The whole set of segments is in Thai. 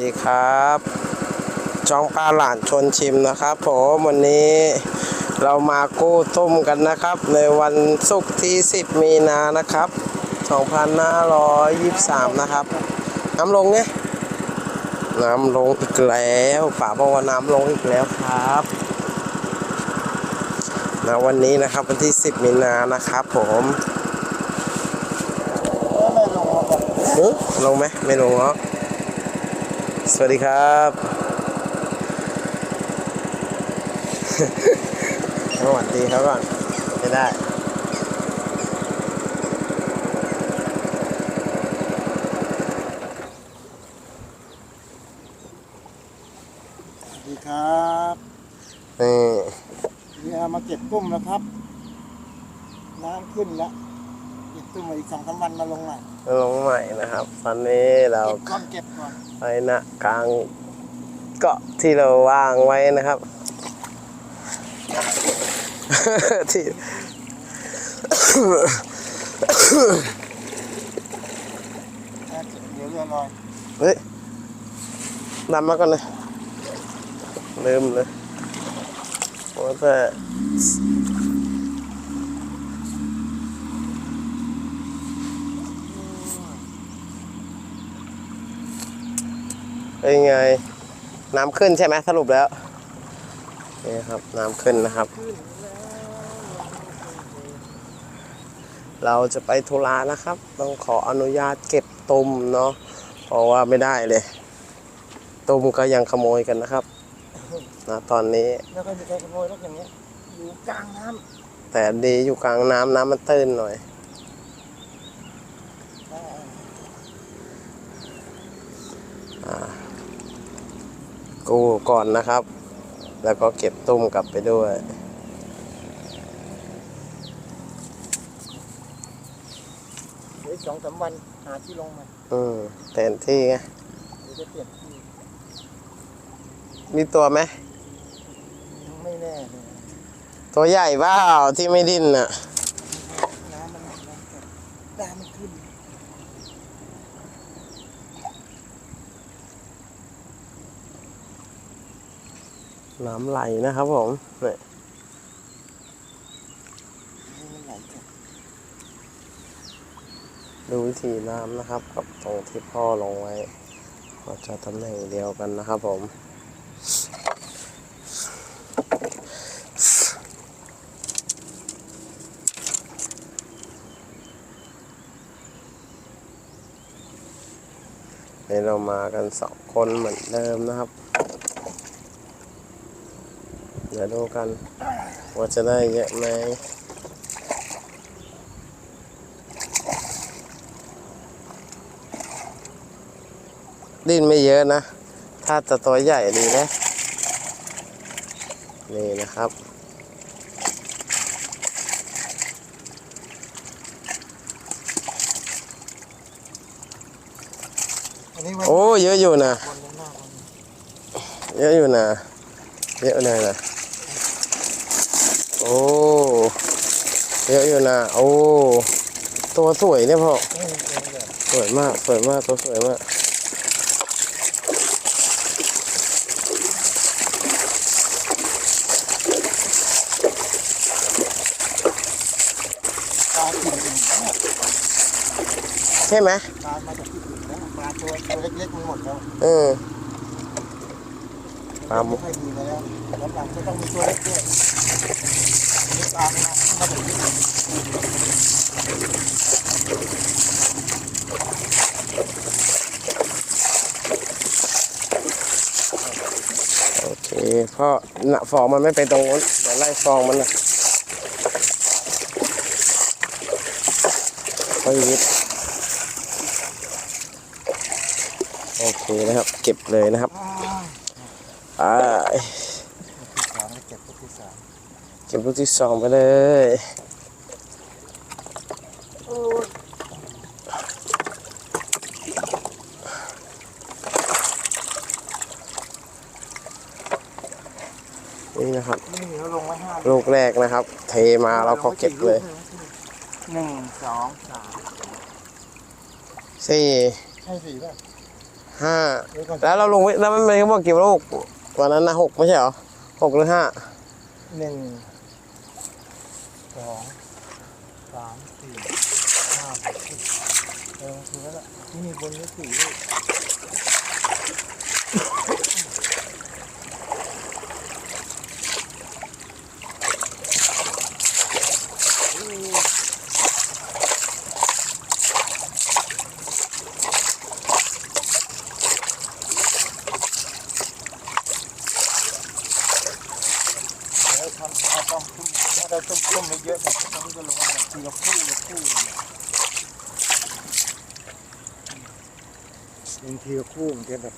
ดีครับ จองปลาหลานชวนชิมนะครับผมวันนี้เรามากู้ต้มกันนะครับ ในวันศุกร์ที่ 10 มีนานะครับ 2523 นะครับ น้ำลงไงน้ำลงอีกแล้วป่าบอกว่าน้ำลงอีกแล้วครับนะวันนี้นะครับวันที่ 10 มีนานะครับ ผมลงไหมไม่ลงหรอก สวัสดีครับ สวัสดีครับก่อนไม่ได้สวัสดีครับนี่นี่เอามาเก็บกุ้งแล้วครับ น้ำขึ้นแล้วเก็บกุ้งมาอีกสองสามวันมาลงใหม่ลงใหม่นะครับ ตอนนี้เราเก็บก่อนเก็บ ก่อนไปณกลางเกาะที่เราวางไว้นะครับ ที่นะเดี๋ยวเรือลอยเฮ้ยดำมาก่อนเลยลืมเลยว่าแต่ เป็นไง น้ำขึ้นใช่ไหมสรุปแล้วนี่ครับน้ำขึ้นนะครับ เราจะไปธุระนะครับ ต้องขออนุญาตเก็บตุ่มเนาะเพราะว่าไม่ได้เลย ตุ่มก็ยังขโมยกันนะครับนะตอนนี้แล้วก็มีใครขโมยรถอย่างเงี้ยอยู่กลางน้แต่ดีอยู่กลางน้ำน้ำมันตื้นหน่อยำอ่า กู้ก่อนนะครับ แล้วก็เก็บตุ้มกลับไปด้วย เดี๋ยวอีกสองสามวันหาที่ลงมาอืมเต็มที่ไงเดี๋ยวจะเปลี่ยนที่มีตัวไหมยังไม่แน่เลย ตัวใหญ่เปล่าที่ไม่ดิ้นน่ะ น้ำมันน้ำมันน้ำมันขึ้น น้ำไหลนะครับผมนี่นี่มันไหลจากดูวิธีน้ำนะครับกับตรงที่พ่อลงไว้ก็จะตำแหน่งเดียวกันนะครับผมนี่เรามากันสองคนเหมือนเดิมนะครับ เดี๋ยวดูกัน ว่าจะได้เยอะไหมดิ้นไม่เยอะนะ ถ้าจะตัวใหญ่ดีนะ นี่นะครับ โอ้ เยอะอยู่นะ เยอะอยู่นะ เยอะเลยนะ โอ้เยอะอยู่นะโอ้ตัวสวยเนี่ยพ่อนี่เป็นแบบสวยมากสวยมากตัวสวยมากปลากินอื่นแล้วใช่ไหมปลามาจากที่อื่นแล้วปลาตัวตัวเล็กๆมันหมดแล้วเออ ปลาหมไม่ดค่อยมีแล้วแล้วปลาก็ต้องมีตัวเล็กด้วยนี่ปลาไม่มามาจากที่อื่นโอเคพ่อหนะฟองมันไม่ไปตรงนู้นเดี๋ยวไล่ฟองมันนะค่อยวิทย์โอเคนะครับ เก็บเลยนะครับ อ่าอ่าที่สามเก็บตัวที่สามเก็บลูกที่สองไปเลยโอ้ยนี่นะครับนี่เราลงไว้ห้าลูกแรกนะครับ เทมาเราก็เก็บเลยหนึ่งสองสามสี่ใช่สี่ป่ะห้าเดี๋ยวก่อนแล้วเราลงไว้แล้วมันเป็นเขาบอกกี่ลูก วันนั้นนะหกไม่ใช่เหรอหกหรือห้าหนึ่งสองสามสี่ห้าหกเจ็ดเออคือแล้วล่ะที่มีบนนี้สี่ลูก แล้วทำเอาต้มตุ้มถ้าเราต้ม ต้มไม่เยอะแบบนี้ก็ลงมาทีละคู่ละคู่เป็นทีละคู่มันจะแบบ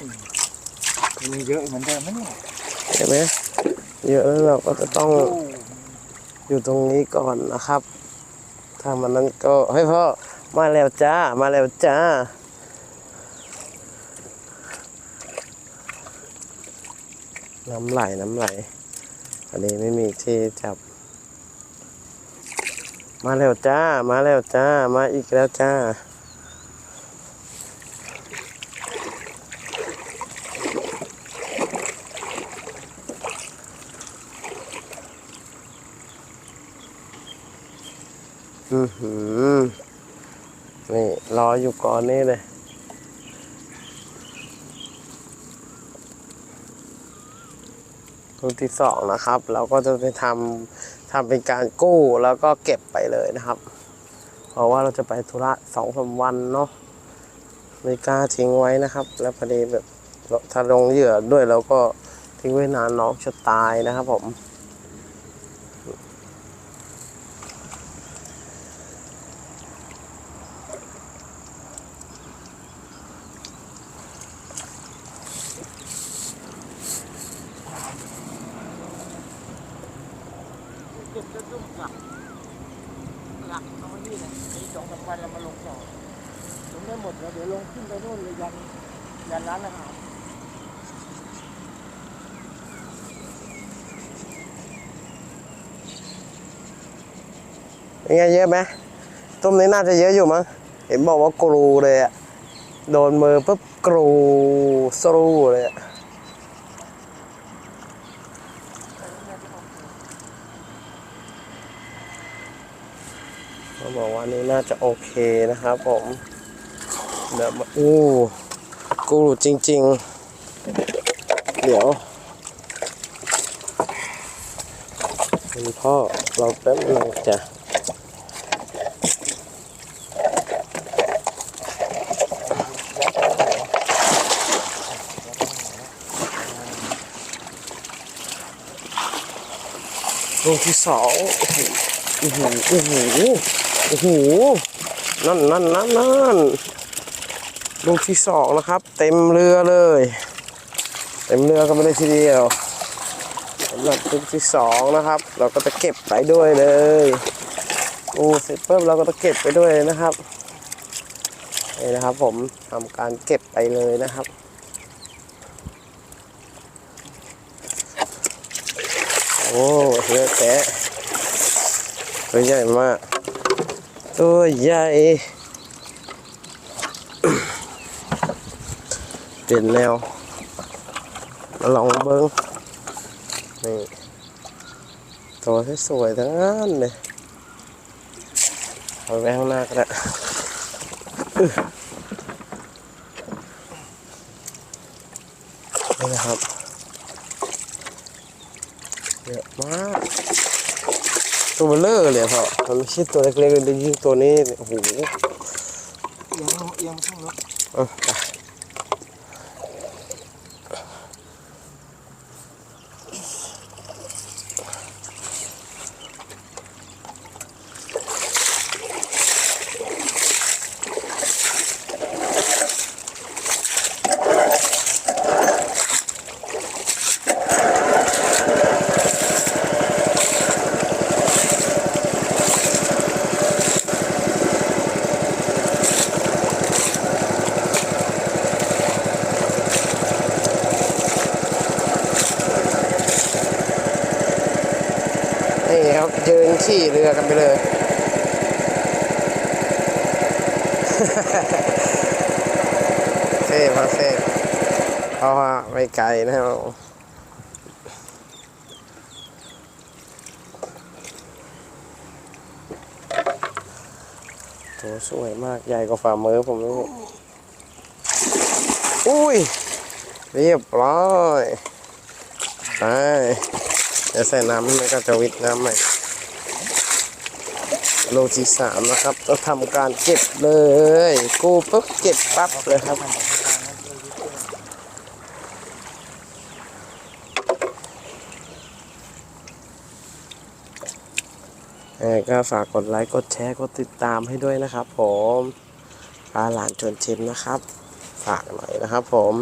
มมันเยอะเหมือนเดิมไหมเนี่ยเห็นไหมเยอะแล้วเราก็จะต้องอยู่ตรงนี้ก่อนนะครับถ้ามันนั้นก็เฮ้ยพ่อมาแล้วจ้า มาแล้วจ้าน้ำไหลน้ำไหล อันนี้ไม่มีที่จับ มาแล้วจ้า มาแล้วจ้า มาอีกแล้วจ้า อือหือ นี่ รออยู่ก่อนนี่เลย รูปที่สองนะครับ เราก็จะไปทำทำเป็นการกู้แล้วก็เก็บไปเลยนะครับ เพราะว่าเราจะไปธุระสองสามวันเนาะไม่กล้าทิ้งไว้นะครับ แล้วพอดีแบบถ้าลงเหยื่อด้วยเราก็ทิ้งไว้นานน้องจะตายนะครับผม ก็บแล้วตุ้มกลับหลักเอาไว้นี่แหละอีสองสามวันเรามาลงต่อลงได้หมดแล้วเดี๋ยวลงขึ้นไปนู่นเลยยันยันร้านอาหารเป็นไงเยอะไหมต้มนี้น่าจะเยอะอยู่มั้งเห็นบอกว่ากรูเลยอะโดนมือปุ๊บกรูสรูเลยอะเขา บอกว่านี่น่าจะโอเคนะครับผมแบบว่าอู้กรูจริง ๆ เดี๋ยวคุณพ่อเราแป๊บนึงจ้ะลูกที่สองโอ้โหโอ้โห โอ้โห นั่นนั่นนั่นนั่นลูกที่สองนะครับ เต็มเรือเลย เต็มเรือกันไปเลยทีเดียวสำหรับลูกที่สองนะครับ เราก็จะเก็บไปด้วยเลยโอ้เสร็จปุ๊บเราก็จะเก็บไปด้วยนะครับนี่นะครับผมทำการเก็บไปเลยนะครับโอ้เยอะแยะตัวใหญ่มาก ตัวใหญ่ เปลี่ยนแนวมาลองเบิ้งนี่ตัวสวยทั้งนั้นเลยเอาไว้ข้างหน้าก็ได้นี่นะครับเยอะมาก ตัวเบลเลอร์เลยพ่อมันไม่ใช่ตัวเล็กๆเลยยิ่งตัวนี้เนี่ยโอ้โหเอียงเอียงข้างรถเอาไขี่เรือกันไปเลยฟพาเซฟเพราะว่าไม่ไกลนะครับตัวสวยมากใหญ่กว่าฝ่ามือผมนี่อุ้ย เรียบร้อย ไปเดี๋ยวใส่น้ำมันก็จะวิดน้ำใหม่ โลที่สามนะครับต้องทำการเก็บเลย กูปุ๊บเก็บปั๊บเลยครับยังไงก็ฝากกดไลค์ กดแชร์ กดติดตามให้ด้วยนะครับผมปลาหลานชวนชิมนะครับ ฝากหน่อยนะครับผม